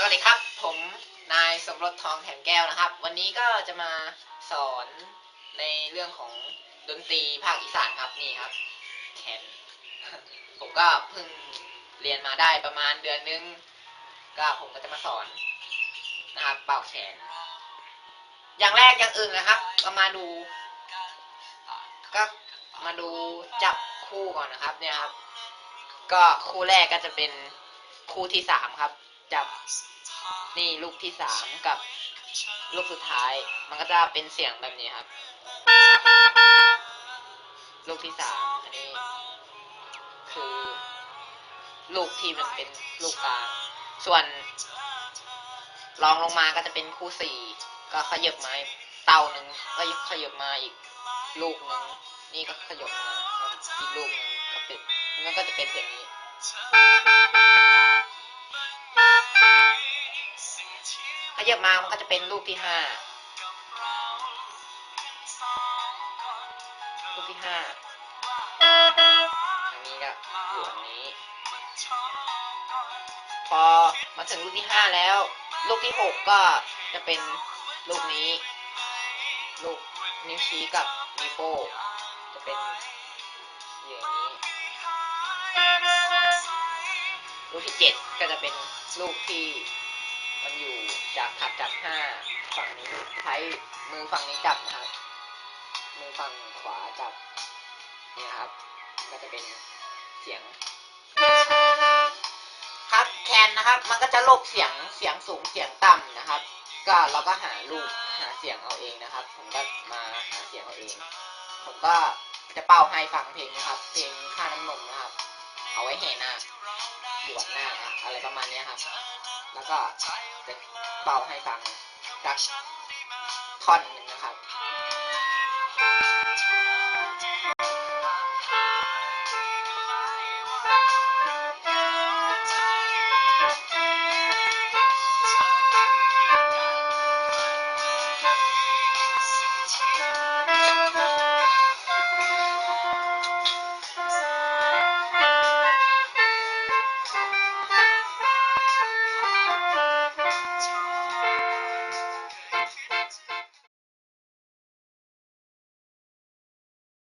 สวัสดีครับ ผมนายสมรสทองแถมแก้วนะครับ วันนี้ก็จะมาสอนในเรื่องของดนตรีภาคอีสานครับนี่ครับแคนผมก็เพิ่งเรียนมาได้ประมาณเดือนนึง ก็ผมก็จะมาสอนนะครับเป่าแขนอย่างแรกอย่างอื่นนะครับก็มาดู ก็มาดูจับคู่ก่อนนะครับ เนี่ยครับ ก็คู่แรกก็จะเป็นคู่ที่สามครับ จับนี่ลูกที่สามกับลูกสุดท้าย มันก็จะเป็นเสียงแบบนี้ครับ ลูกที่สามอันนี้ คือ ลูกที่มันเป็นลูกกลาง ส่วนรองลงมาก็จะเป็นคู่สี่ก็ขยับมาเต่าหนึ่งก็ขยับมาอีกลูกหนึ่งนี่ก็ขยับมาอีกลูกหนึ่งก็เป็นมันก็จะเป็นเสียงนี้ ขยับมามันก็จะเป็นลูกที่ห้าลูกที่ห้าอันนี้ก็อยู่อันนี้ พอมาถึงลูกที่ห้าแล้วลูกที่หกก็จะเป็นลูกนี้ลูกนิ้วชี้กับนิ้วโป้งจะเป็นอย่างนี้ลูกที่เจ็ดก็จะเป็นลูกที่ จากถัดจากห้าฝั่งนี้ใช้มือฝั่งนี้จับนะครับ มือฝั่งขวาจับเนี่ยครับ ก็จะเป็นเสียง ครับแคนนะครับ มันก็จะลบเสียงเสียงสูงเสียงต่ำนะครับ ก็เราก็หาลูกหาเสียงเอาเองนะครับ ผมก็มาหาเสียงเอาเอง ผมก็จะเป่าให้ฟังเพลงนะครับ เพลงค่าน้ำนมนะครับ เอาไว้แห่นาบวชนาอะไรประมาณนี้ครับ แล้วก็จะเป่าให้ฟังดักท่อนหนึ่งนะครับ